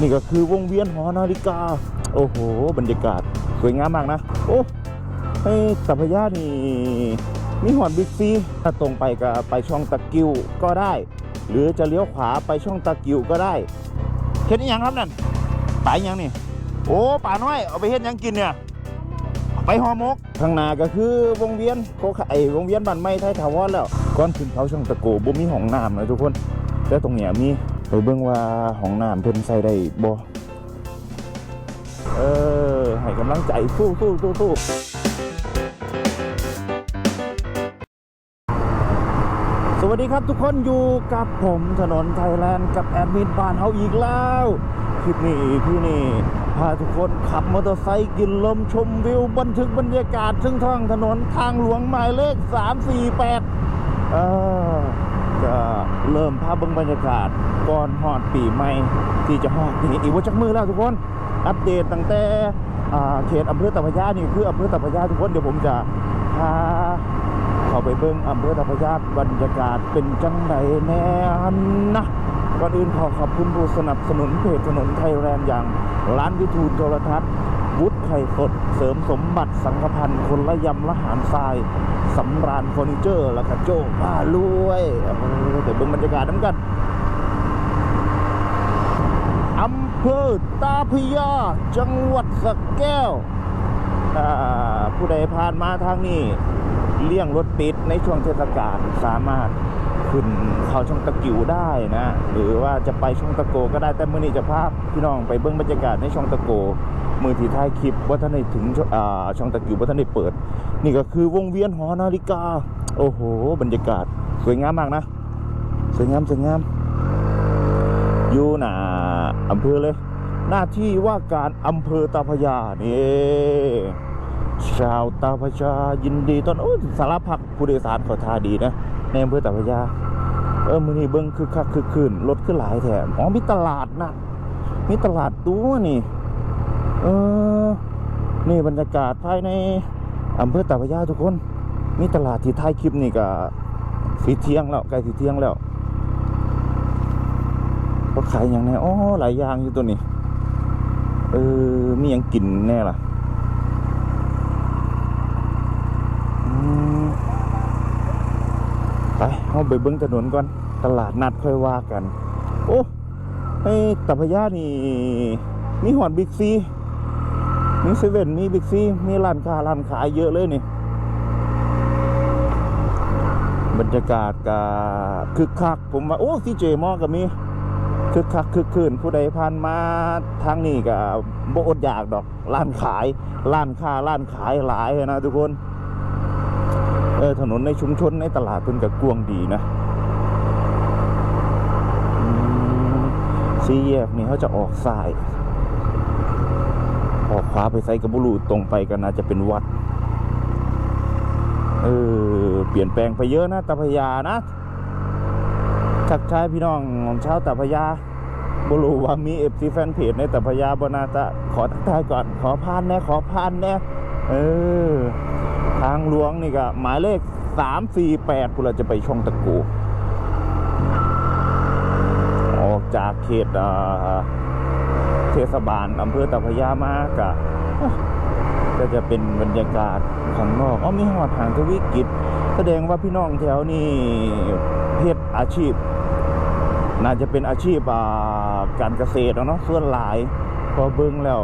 นี่ก็คือวงเวียนหอนาฬิกา โอ้โห บรรยากาศสวยงามมากนะ โอ้ไอ้สัพพยานี่มีหอนบิ๊กซีถ้าตรงไปก็ไปช่องตะกิวก็ได้ หรือจะเลี้ยวขวาไปช่องตะกิวก็ได้เฮ็ดอหยังครับนั่นปลายังนี่ โอ้ป่าน้อยเอาไปเฮ็ดยังกินเนี่ยไปหอมกข้างหน้าก็คือวงเวียนโคไข่วงเวียนบ้านไม้ไทยถาวรแล้วก่อนขึ้นเขาช่องตะโกบ่มีห้องน้ำนะทุกคน แต่ตรงเนี้ยมี ไปเบิ่งว่าห้องน้ำเพิ่นใส่ได้บ่เออ ให้กำลังใจสู้สู้สู้สู้สวัสดีครับทุกคนอยู่กับผมถนนไทยแลนด์กับแอดมินบ้านเฮาอีกแล้วคลิปนี้พี่นี่พาทุกคนขับมอเตอร์ไซค์กินลมชมวิวบันทึกบรรยากาศซึ่งท้องถนนทางหลวงหมายเลข 348 เออก็ เริ่มภาพเบิ่งบรรยากาศก่อนฮอดปีใหม่ที่จะฮอดนี่อีกว่าจักมือแล้วทุกคน อัปเดตตั้งแต่เขตอำเภอตะพยานี่คืออำเภอตะพยาทุกคนเดี๋ยวผมจะพาเข้าไปเบิ่งอำเภอตะพยาบรรยากาศเป็นจังไดแน่นะก่อนอื่นขอขอบคุณผู้สนับสนุนเพจถนนไทยแลนด์อย่างร้านวิทูลโทรทัศน์ วุฒิไข่สด เสริมสมบัติสังฆพันธ์คนละยำละหารทรายสำราญเฟอร์นิเจอร์ แล้วก็โจ้ป้ารวยเดี๋ยวเบิ่งบรรยากาศน้ำกันอำเภอตาพยา จังหวัดสระแก้วอ่าผู้ใดผ่านมาทางนี้ เลี่ยงรถติดในช่วงเทศกาลสามารถ ขึ้นเขาช่องตะกิวได้นะ หรือว่าจะไปช่องตะโกก็ได้แต่มื่อนี้จะพาพี่น้องไปเบิ้งบรรยากาศในช่องตะโก มือที่ท้ายคลิปว่าท่านได้ถึงช่องตะกิวว่าท่านได้เปิด นี่ก็คือวงเวียนหอนาฬิกา โอ้โห บรรยากาศสวยงามมากนะ สวยงามสวยงามอยู่หนาอำเภอเลย หน้าที่ว่าการอำเภอตาพยานี่ชาวตาพยายินดีต้อนโอ้สารพักผู้โดยสารขอทาดีนะในอำเภอตาพยา เออมือนี้เบิ้งคือคักคือคืนรถขึ้นหลายแถมอ๋อมีตลาดนะมีตลาดตัวนี่ เออ นี่บรรยากาศภายในอำเภอตาพยาทุกคน มีตลาดที่ท้ายคลิปนี่ก็สีเที่ยงแล้วใกล้สีเที่ยงแล้วเขาขายอย่างแน่อ๋อหลายอย่างอยู่ตัวนี้ เออ มีอย่างกินแน่ล่ะอืมไป เอาไปเบิ้งถนนก่อน ตลาดนัดค่อยว่ากัน โอ้ไอ้ตะพยานี่ มีหอนบิ๊กซี มีเซเว่น มีบิ๊กซี มีร้านค้าร้านขายเยอะเลยนี่ บรรยากาศก็คึกคัก ผมว่า โอ้ซีเจมอก็มีคึกคักคึกคืนผู้ใดผ่านมาทางนี้ก็บ่อดอยากดอกร้านขายร้านค้าร้านขายหลายนะทุกคน เออถนนในชุมชนในตลาดเพิ่นก็กว้างดีนะสี่แยกนี่เขาจะออกซ้าย ออกขวาไปไซกระบุรูตรงไปก็น่าจะเป็นวัด เออ เปลี่ยนแปลงไปเยอะนะตาพยานะทักทายพี่น้องของชาวตาพยาบรูว่ามีเอฟซีแฟนเพจในตาพยาบนาจะขอทักทายก่อน ขอพานแน่ขอพานแน่เออ ทางหลวงนี่ก็หมายเลขสามสี่แปดพวกเราจะไปช่องตะกูออกจากเขตเทศบาลอำเภอตาพยามากะก็จะเป็นบรรยากาศข้างนอกอ๋อมีหอดหางทวิกิจ แสดงว่าพี่น้องแถวนี้เพศอาชีพ น่าจะเป็นอาชีพการเกษตรอะเนาะส่วนหลายพอเบิ้งแล้ว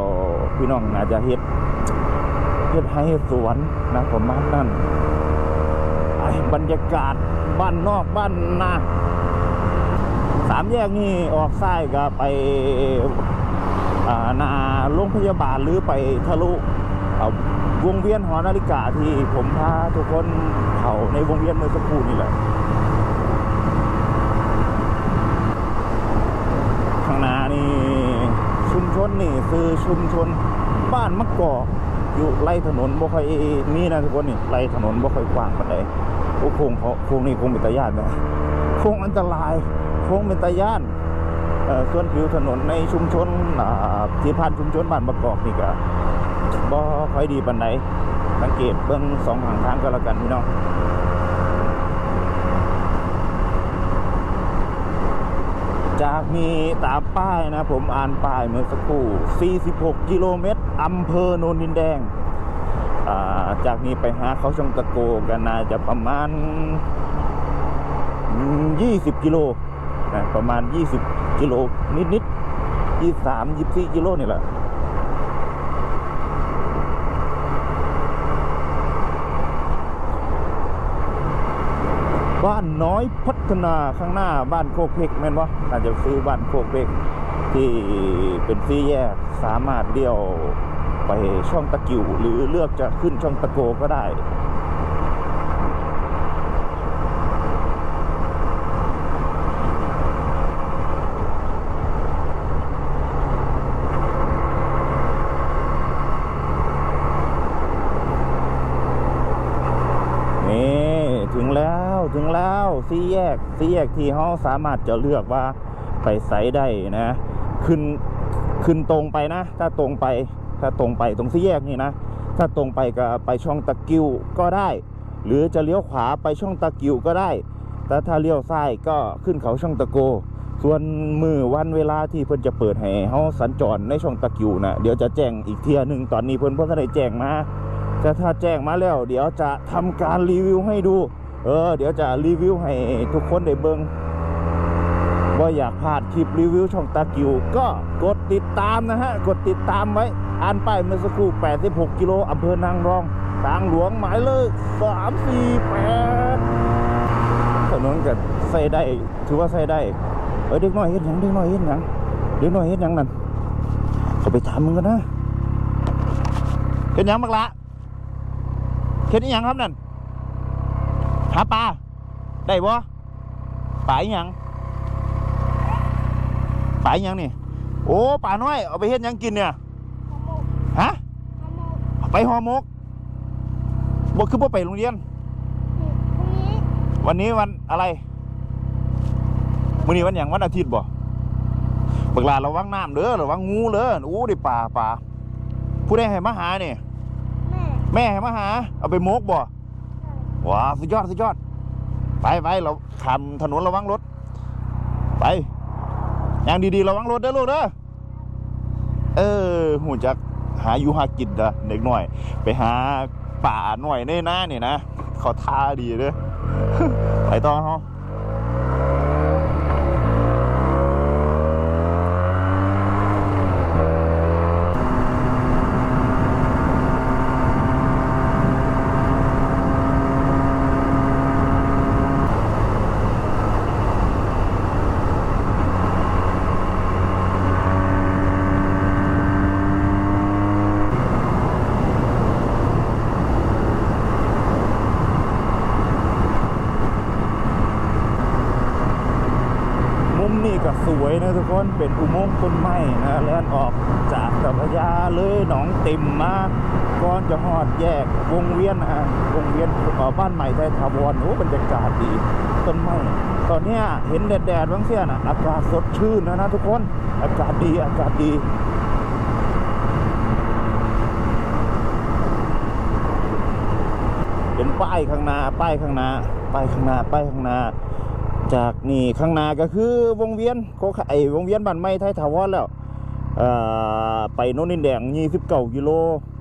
พี่น้องน่าจะเฮ็ดเฮ็ดให้เฮ็ดสวน นะประมาณนั้นไอ้บรรยากาศบ้านนอกบ้านนาสามแยกนี่ออกซ้ายก็ไปนาโรงพยาบาลหรือไปทะลุวงเวียนหอนาฬิกาที่ผมพาทุกคนเขาในวงเวียนเมื่อสักครู่นี่แหละข้างหน้านี่ชุมชนนี่คือชุมชนบ้านมะกอก อยู่ไล่ถนนบ่ค่อยมีนะทุกคนนี่ไล่ถนนบ่ค่อยกว้างปานใดโอ้โค้งเขาโค้งนี่โค้งเป็นตาย่านนะโค้งอันตรายโค้งเป็นตาย่านเอ่อส่วนผิวถนนในชุมชนที่ผ่านชุมชนบ้านประกอบนี่ก็บ่ค่อยดีปานใดสังเกตเบิ่งสองข้างทางก็แล้วกันพี่น้อง จากมีตามป้ายนะผมอ่านป้ายเมื่อสักครู่ 46 กิโลเมตรอำเภอโนนดินแดงาจากนี้ไปหาเขาชงตะโกกันน่าจะประมาณ 20 กิโลนะประมาณ 20 กิโลนิดๆ23 24 กิโลนี่แหละ บ้านน้อยพัฒนาข้างหน้าบ้านโคกเพกแม่นวะน่าจะซื้อบ้านโคกเพกที่เป็นซี่แยกสามารถเดี่ยวไปช่องตะกิวหรือเลือกจะขึ้นช่องตะโกก็ได้ นี่ถึงแล้วถึงแล้ว สี่แยกสี่แยกที่เขาสามารถจะเลือกว่าไปไซด์ได้นะขึ้นขึ้นตรงไปนะ ถ้าตรงไปถ้าตรงไปตรงสี่แยกนี่นะ ถ้าตรงไปก็ไปช่องตะกิวก็ได้ หรือจะเลี้ยวขวาไปช่องตะกิวก็ได้ แต่ถ้าเลี้ยวซ้ายก็ขึ้นเขาช่องตะโก ส่วนมือวันเวลาที่เพิ่นจะเปิดให้เขาสัญจรในช่องตะกิวนะเดี๋ยวจะแจ้งอีกเทียหนึ่งตอนนี้เพิ่นเพิ่งได้แจ้งมาแต่ถ้าแจ้งมาแล้ว เดี๋ยวจะทำการรีวิวให้ดู เออ เดี๋ยวจะรีวิวให้ทุกคนได้เบิงว่าอยากพลาดคลิปรีวิวช่องตากิว ก็กดติดตามนะฮะ กดติดตามไว้ อ่านป้ายเมื่อสักครู่ 86 กิโลอำเภอนางรอง ทางหลวงหมายเลข 348 ถนนก็ใส่ได้ ถือว่าใส่ได้ เอ้ยเด็กน้อยเฮ็ดยังเด็กน้อยเฮ็ดยังเด็กน้อยเฮ็ดยังนั่นเขาไปถามมึงกันนะเฮ็ดยังบักละเฮ็ดยังครับนั่น หาปลาได้บ่ปลาอีหยังปลาอีหยังนี่โอ้ปลาน้อยเอาไปเฮ็ดหยังกินเนี่ยฮะไปห่อหมกบ่คือบ่ไปโรงเรียนวันนี้วันอะไรมื้อนี้วันหยังวันอาทิตย์บ่บักหลาระวังน้ำเด้อระวังงูเด้ออู้ได้ปลาปลาผู้ใดให้มาหานี่แม่ให้มาหา เอาไปโมกบ่ ว้าสุดยอดสุดยอด ไปไปเราขามถนนระวังรถ ไปอย่างดีๆระวังรถเด้อลูกเด้อเออหูจักหาอยู่หากินนะเด็กหน่อย ไปหาป่าหน่อยในหน้าเนี่ยนะเขาท่าดีเด้อไปต่อเฮามุมนี่ก็สวยนะทุก คนเป็นอุโมงค์ต้นไม้นะแล่นออกจากตะพระยาเลยหนองติมมาก่อนจะหอดแยกวงเวียนนะฮะวงเวียนบ้านใหม่ไทยทาวรโอ้บรรยากาศดีต้นไม้ตอนนี้เห็นแดดๆบางเสี้ยนะอากาศสดชื่นนะนะทุกคนอากาศดีอากาศดีเห็นป้ายข้างหน้าป้ายข้างหน้าป้ายข้างหน้าป้ายข้างหน้า จากนี่ข้างหน้าก็คือวงเวียนโคไอวงเวียนบ้านไม้ไทยถาวรแล้วไปโน่นนินแดง29กิโล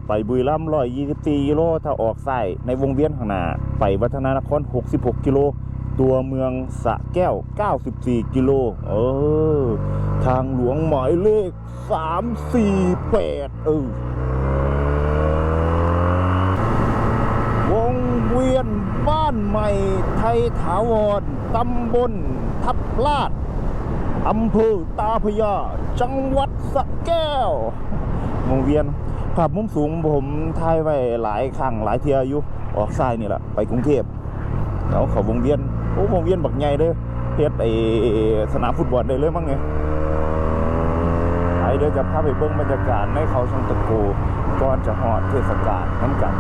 ไปบุรีรัมย์124กิโล ถ้าออกซ้ายในวงเวียนข้างหน้า ไปวัฒนานคร66กิโล ตัวเมืองสะแก้ว94กิโล เออ ทางหลวงหมายเลข348เออ วงเวียน บ้านใหม่ไทยถาวร ตำบลทับลาด อำเภอตาพยา จังหวัดสระแก้ววงเวียนภาพมุมสูงผมถ่ายไว้หลายครั้งหลายเทียอยู่ ออกซ้ายนี่แหละไปกรุงเทพแล้วเขาวงเวียน โอ้วงเวียนบักใหญ่เลยเฮ็ดไอสนามฟุตบอลได้เลยมั้งเนี่ยไอเดี๋ยวจะพาไปเบิ่งบรรยากาศในเขาช่องตะโกก่อนจะฮอดเทศกาลน้ำกัน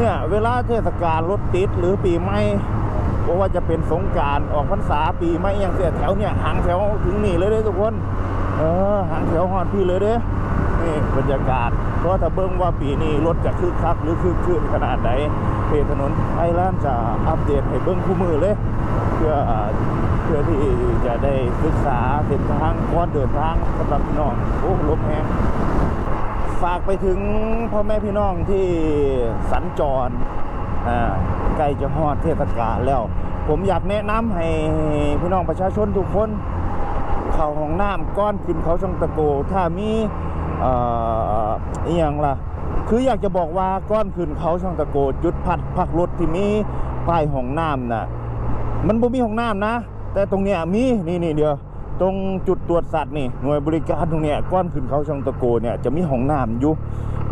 เนี่ยเวลาเทศกาลรถติดหรือปีใหม่เพราะว่าจะเป็นสงการออกพรรษาปีใหม่อย่างเสียแถวเนี่ยหางแถวถึงนี่เลยเด้ทุกคน เออหางแถวหอดพี่เลยเด้นี่บรรยากาศ เพราะถ้าเบิ่งว่าปีนี้รถจะคึกคักหรือคึกคืนขนาดไหนเพจถนนไทยแลนด์จะอัปเดตให้เบิ่งคู่มือเลย เพื่อเพื่อที่จะได้ศึกษาเส้นทางก่อนเดินทางสำหรับพี่น้องโอ้ลมแห้ง ฝากไปถึงพ่อแม่พี่น้องที่สัญจรใกล้จะฮอดเทศกาลแล้ว ผมอยากแนะนำให้พี่น้องประชาชนทุกคนเขาห้องน้ำก้อนขึ้นเขาช่องตะโก ถ้ามีเอ่ออหย่างล่ะ คืออยากจะบอกว่าก้อนขึ้นเขาช่องตะโก จุดพัดพักรถที่มีป้ายห้องน้ำน่ะมันบ่มีห้องน้ำนะ แต่ตรงเนี้ยมีนี่นี่เดียว ตรงจุดตรวจสัตว์นี่หน่วยบริการตรงเนี้ยก้อนขึ้นเขาช่องตะโกเนี่ยจะมีห้องน้ำอยู่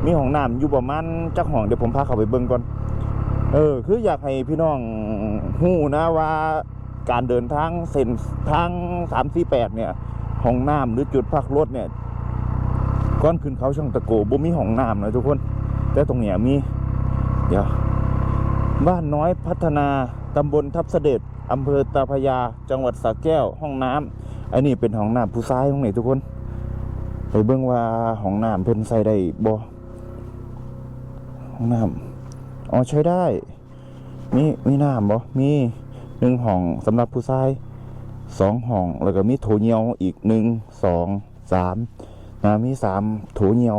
มีห้องน้ำอยู่ประมาณจักห้องเดี๋ยวผมพาเขาไปเบิ่งก่อนเออคืออยากให้พี่น้องหู้นะว่าการเดินทางเส้นทางสามสี่แปดเนี่ยห้องน้ำหรือจุดพักรถเนี่ยก้อนขึ้นเขาช่องตะโกบ่มีห้องน้ำนะทุกคน แต่ตรงเนี้ยมี เดี๋ยว บ้านน้อยพัฒนาตำบลทับเสด็จอำเภอตาพยา จังหวัดสระแก้วห้องน้ำ อันนี้เป็นห้องน้ำผู้ชายห้องไหนทุกคน ไปเบิ่งว่าห้องน้ำเพิ่นใส่ได้บ่ห้องน้ำอ๋อใช้ได้ มีมีน้ำบ่มีหนึ่งห้องสำหรับผู้ชายสองห้องแล้วก็มีโถเหี่ยวอีกหนึ่งสองสามนะมีสามโถเหี่ยว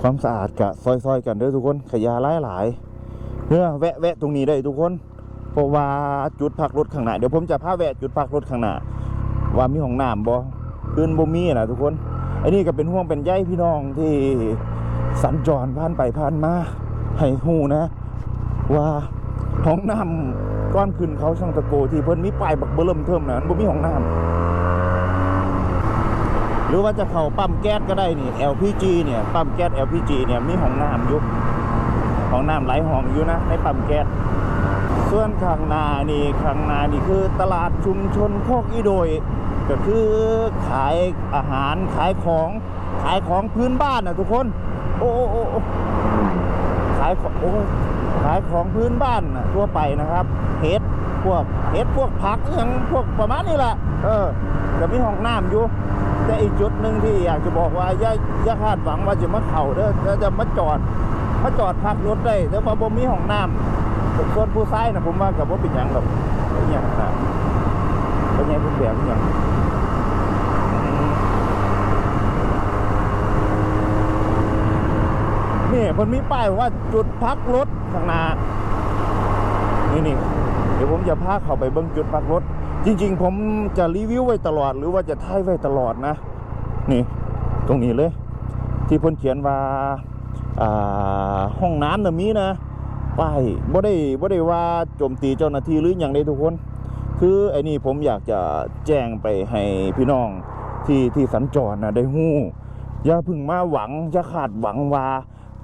ความสะอาดกะซอยๆ กันเด้อทุกคนขยะหลายหลายๆเพื่อแวะแวะตรงนี้ได้ทุกคน เพราะว่าจุดพักรถข้างหน้าเดี๋ยวผมจะพาแวะจุดพักรถข้างหน้าว่ามีห้องน้ำบ่คืนบ่มีนะทุกคนไอ้นี่ก็เป็นห่วงเป็นใยพี่น้องที่สัญจรผ่านไปผ่านมาให้ฮู้นะ ว่าห้องน้ำก้อนขึ้นเขาช่างตะโกที่เพิ่นมีป้ายบักเบิ่มเทิมนะมันบ่มีห้องน้ำหรือว่าจะเข้าปั๊มแก๊สก็ได้นี่ LPG เนี่ยปั๊มแก๊ส LPG เนี่ยมีห้องน้ำอยู่ห้องน้ำหลายห้องอยู่นะในปั๊มแก๊ส ส่วนข้างหน้านี่ข้างหน้านี่คือตลาดชุมชนโคกอีโดย ก็คือขายอาหารขายของขายของพื้นบ้านนะทุกคน โอ้โอ้ขายของโอ้ขายของพื้นบ้านนะทั่วไปนะครับเห็ดพวกเห็ดพวกผักอหยังพวกประมาณนี้แหละเออจะมีห้องน้ำอยู่แต่อีกจุดหนึ่งที่อยากจะบอกว่าอย่าอย่าคาดหวังว่าจะมาเข่าเด้อจะจะมาจอดมาจอดพักรถได้แต่พอบ่มีห้องน้ำ ส่วนผู้ชายนะผมว่ากับว่าเป็นหยังหรอกเป็นยังนะเป็นยังเป็นแบบเป็นยังนี่มันมีป้ายว่าจุดพักรถข้างหน้านี่นี่เดี๋ยวผมจะพาเข้าไปเบิ้งจุดพักรถ จริง ๆ ผมจะรีวิวไว้ตลอด หรือว่าจะถ่ายไว้ตลอดนะ นี่ ตรงนี้เลย ที่พ่นเขียนว่าห้องน้ำน่ะมีนะ ป้ายบ่ได้บ่ได้ว่าโจมตีเจ้าหน้าที่หรืออย่างใดทุกคน คือไอ้นี่ผมอยากจะแจ้งไปให้พี่น้องที่ที่สัญจรนะได้ฮู้อย่าพึ่งมาหวังอย่าขาดหวังว่า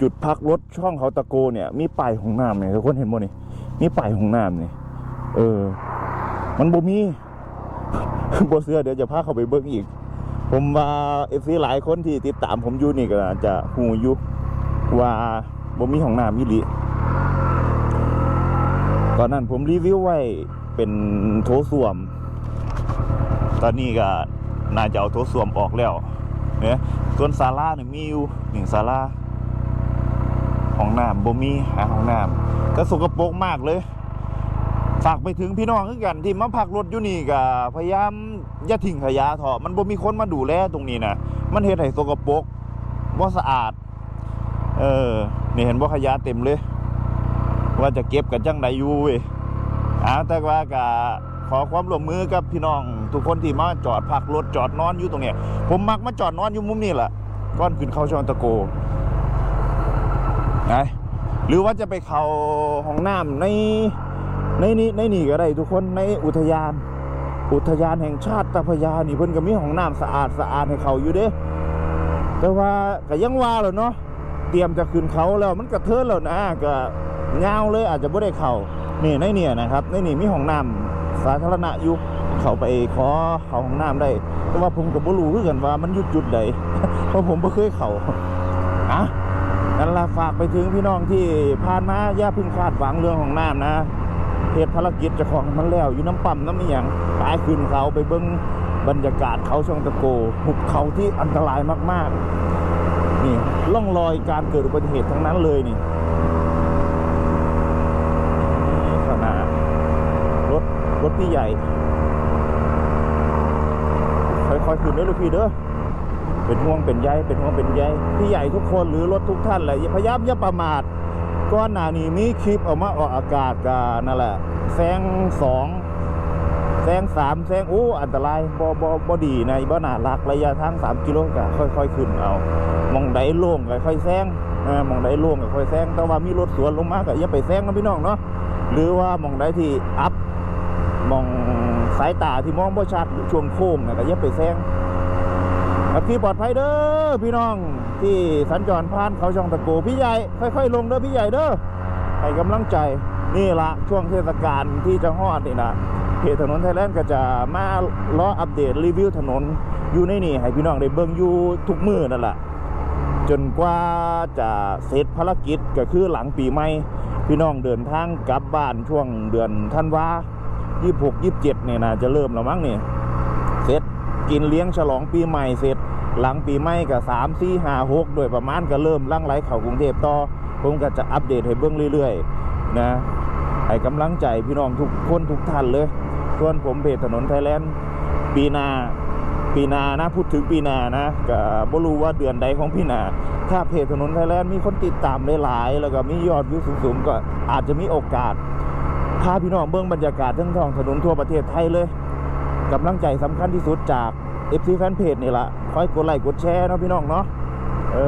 จุดพักรถช่องเขาตะโกเนี่ยมีป้ายห้องน้ำเนี่ยทุกคนเห็นบ่นี่มีป้ายห้องน้ำเนี่ยเออ มันบ่มีบ่เสื้อเดี๋ยวจะพาเขาไปเบิ่งอีก ผมว่าเอฟซีหลายคนที่ติดตามผมอยู่นี่ก็จะหูอยู่ว่าบ่มีห้องน้ำอีหลี ตอนนั้นผมรีวิวไว้เป็นโถส้วม ตอนนี้ก็น่าจะเอาโถส้วมออกแล้วเนี่ยส่วนศาลาเนี่ยมีอยู่หนึ่งศาลาห้องน้ำบ่มีหาห้องน้ำก็สกปรกมากเลยฝากไปถึงพี่น้องคือกันที่มาพักรถอยู่นี่ก็พยายามอย่าทิ้งขยะเถอะมันบ่มีคนมาดูแลตรงนี้นะมันเฮ็ดให้สกปรกบ่สะอาด เออนี่เห็นบ่ขยะเต็มเลย ว่าจะเก็บกันจังไดอยู่เว้ยอาแต่ว่าก็ขอความร่วมมือกับพี่น้อง ทุกคนที่มาจอดพักรถจอดนอนอยู่ตรงเนี้ยผมมักมาจอดนอนอยู่มุมนี้แหละก่อนขึ้นเข้าช่องตะโกไงหรือว่าจะไปเข้าห้องน้ำในในนี้ในนี่ก็ได้ทุกคนในอุทยาน อุทยานแห่งชาติตาพยานี่เพิ่นก็มีห้องน้ำสะอาดสะอาดให้เขาอยู่เด้แต่ว่าก็ยังว่าแล้วเนาะเตรียมจะขึ้นเขาแล้วมันกระเทินแล้วนะก็ ยาเลยอาจจะไม่ได้เข้านี่ในเนี่ยนะครับในนี่มีห้องน้ำสาธารณะอยู่เขาไปขอเข้าห้องน้ำได้ แต่ว่าผมก็บ่รู้คือกันว่ามันยู่จุดใดเพราะผมบ่เคยเข้าอะนั่นละฝากไปถึงพี่น้องที่ผ่านมาอย่าพึ่งคาดหวังเรื่องของน้ำนะเหตุภารกิจจะของมันแล้ว อยู่น้ำปั๊มน้ำนี่ยงตายขึ้นเขาไปเบิ้งบรรยากาศเขาช่องตะโกหุบเขาที่อันตรายมากๆ นี่ล่องรอยการเกิดอุบัติเหตุทั้งนั้นเลยนี่นี่ขางหนาด ถพี่ใหญ่ ค่อยๆขึ้นเด้อลูกพี่เด้อเป็นห่วงเป็นใยเป็นห่วงเป็นใยพี่ใหญ่ทุกคนหรือรถทุกท่านแหละอย่าพยายามอย่าประมาทก้อนหนานี้มีคลิปออกมาออกอากาศกันนั่นแหละแซงสองแซงสามแซงโอ้อันตรายบ่บ่บ่ดีนะบ่น่ารักระยะทางสามกิโลก็ค่อยๆขึ้นเอามองใดโล่งก็ค่อยแซงมองใดโล่งก็ค่อยแซงแต่ว่ามีรถสวนลงมาก็อย่าไปแซงนะพี่น้องเนาะหรือว่ามองใดที่อัพ มองสายตาที่มองบ่ชัดช่วงโค้งน่ะก็อย่าไปแซงขับขี่ปลอดภัยเด้อพี่น้องที่สัญจรผ่านเขาช่องตะโกพี่ใหญ่ค่อยๆ ลงเด้อพี่ใหญ่เด้อให้กำลังใจนี่ละช่วงเทศกาลที่จะฮอดนี่นะเพจถนนไทยแลนด์ก็จะมาล้ออัปเดตรีวิวถนนอยู่ในนี่ให้พี่น้องได้เบิ่งอยู่ทุกมือนั่นแหละจนกว่าจะเสร็จภารกิจก็คือหลังปีใหม่พี่น้องเดินทางกลับบ้านช่วงเดือนธันวา 26 27เจ็ดเนี่ยนะจะเริ่มแล้วมั้งเนี่ยเสร็จกินเลี้ยงฉลองปีใหม่เสร็จ หลังปีใหม่ก็สามสี่ห้าหกโดยประมาณก็เริ่มล่างไหลเข้ากรุงเทพต่อผมก็จะอัปเดตให้เบื้องเรื่อยๆนะให้กำลังใจพี่น้องทุกคนทุกท่านเลยส่วนผมเพจถนนไทยแลนด์ปีนาปีนานะพูดถึงปีนานะก็บ่รู้ว่าเดือนใดของพี่นา ถ้าเพจถนนไทยแลนด์มีคนติดตามหลายๆแล้วก็มียอดวิวสูงๆก็อาจจะมีโอกาสาพี่น้องเบื้องบรรยากาศทั้งท้องถนนทั่วประเทศไทยเลยกำลังใจสำคัญที่สุดจาก FC แฟนเพจนี่ละคอยกดไลค์กดแชร์เนาะพี่น้องเนาะเอ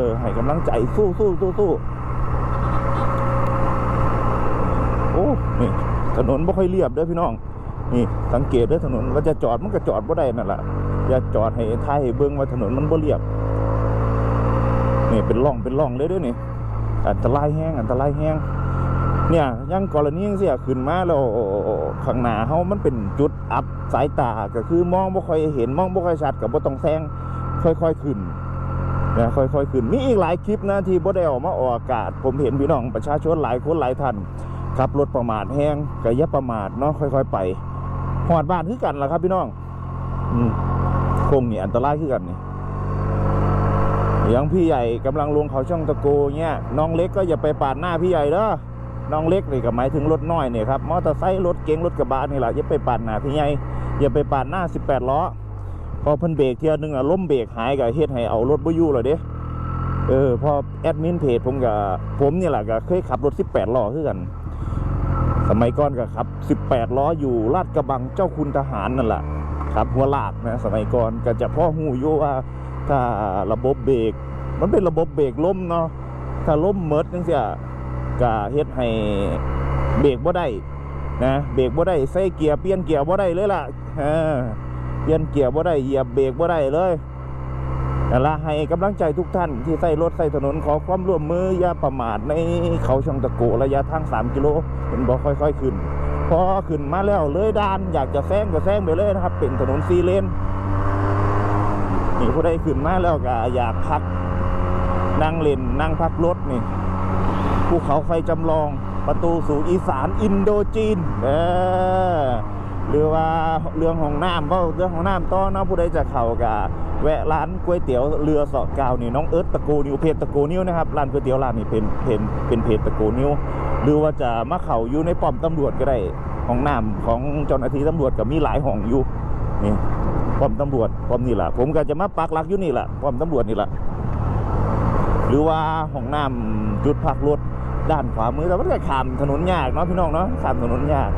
อให้กำลังใจสู้สู้สู้สู้โอ้นี่ถนนไม่ค่อยเรียบเด้อพี่น้อง นี่สังเกตเด้อถนนว่าจะจอดมันก็จอดบ่ได้นั่นแหละอย่าจอดให้ท้ายให้เบิ่งว่าถนนมันบ่เรียบนี่เป็นร่องเป็นร่องเลยด้วยนี่อันตรายแห้งอันตรายแห้ง เนี่ยยังกรณีเสียขึ้นมาแล้วข้างหน้าเฮามันเป็นจุดอับสายตาก็คือมองบ่ค่อยเห็นมองบ่ค่อยชัดก็บ่ต้องแซงค่อยๆขึ้นนะค่อยๆขึ้นมีอีกหลายคลิปนะที่บ่ได้ออกมาออกอากาศ ผมเห็นพี่น้องประชาชนหลายคนหลายท่านขับรถประมาทแห้งก็อย่าประมาทเนาะค่อย ๆ ไปหอดบ้านคือกันล่ะครับพี่น้องอืมคงนี่อันตรายคือกันนี่อย่างพี่ใหญ่กำลังลงเขาช่องตะโกเนี่ยน้องเล็กก็อย่าไปปาดหน้าพี่ใหญ่เด้อ น้องเล็กนี่ก็หมายถึงรถน้อยเนี่ยครับมอเตอร์ไซค์รถเก๋งรถกระบะนี่แหละอย่าไปปาดหน้าพี่ใหญ่อย่าไปปาดหน้า 18 ล้อพอเพิ่นเบรกเทียนึงอะล้มเบรกหายก็เฮ็ดให้เอารถบ่อยู่เลยเด้เออพอแอดมินเพจผมก็ผมนี่แหละก็เคยขับรถ 18 ล้อคือกัน สมัยก่อนก็ขับ 18 ล้ออยู่ลาดกระบังเจ้าคุณทหารนั่นแหละครับหัวลากนะสมัยก่อนก็จะพ่อหูอยู่ว่าถ้าระบบเบรกมันเป็นระบบเบรกล้มเนาะถ้าล้มเมิดจังซี่ ก็เฮ็ดให้เบรกบ่ได้นะเบรกบ่ได้ใส่เกียร์เปลี่ยนเกียร์บ่ได้เลยล่ะเปลี่ยนเกียร์บ่ได้เหยียบเบรกบ่ได้เลยนั่นละให้กำลังใจทุกท่านที่ใส่รถใส่ถนนขอความร่วมมืออย่าประมาทในเขาช่องตะโกระยะทาง 3 กิโลเป็นบ่ค่อย ๆ ขึ้น พอขึ้นมาแล้วเลยด้านอยากจะแซงก็แซงไปเลยนะครับ เป็นถนนซีเลนนี่ผู้ใดขึ้นมาแล้วก็อยากพักนั่งเล่นนั่งพักรถนี่ ภูเขาไฟจำลองประตูสู่อีสานอินโดจีน เออหรือว่าเรื่องของน้ำก็เรื่องของน้ำต้อเนาะผู้ใดจะเข่ากะแวะร้านก๋วยเตี๋ยวเรือสาะกาวนี่น้องเอิร์ธตะโกนิวเพจตะโกนิวนะครับร้านก๋วยเตี๋ยวร้านนี้เป็นเป็นเป็นเพจตะโกนิวหรือว่าจะมาเข่าอยู่ในป้อมตำรวจก็ได้ของน้ำของเจ้าหน้าที่ตำรวจก็มีหลายห้องอยู่นี่ป้อมตำรวจป้อมนี่แหละผมก็จะมาปักหลักอยู่นี่แหละป้อมตำรวจนี่แหละหรือว่าห้องน้ำจุดพักรถ ด้านขวามือแต่ว่าก็ขามถนนยากเนาะพี่น้องเนาะขามถนนยาก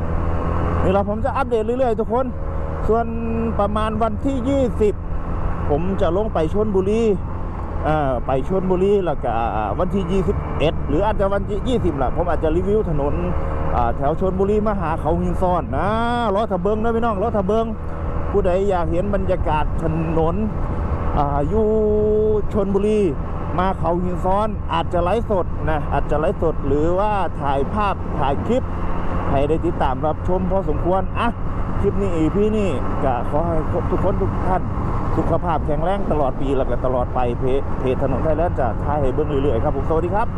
นี่เราผมจะอัปเดตเรื่อยๆทุกคน ส่วนประมาณวันที่ 20 ผมจะลงไปชนบุรีอ่าไปชนบุรีแล้วก็วันที่ 21 หรืออาจจะวันที่20ล่ะผมอาจจะรีวิวถนนอ่าแถวชนบุรีมาหาเขาหินซ้อนนะรถทะเบิงนะพี่น้องรถทะเบิงผู้ใดอยากเห็นบรรยากาศถนนอ่าอยู่ชนบุรี มาเขาหินซ้อนอาจจะไลฟ์สดนะอาจจะไลฟ์สดหรือว่าถ่ายภาพถ่ายคลิปให้ได้ติดตามรับชมพอสมควรอะคลิปนี้อีพี่นี่ก็ขอให้ทุกคนทุกท่านสุขภาพแข็งแรงตลอดปีแล้วก็ตลอดไปเพจเพถนนไทยแลนด์จะท่ายให้เบิ่งเรื่อยๆครับผมสวัสดีครับ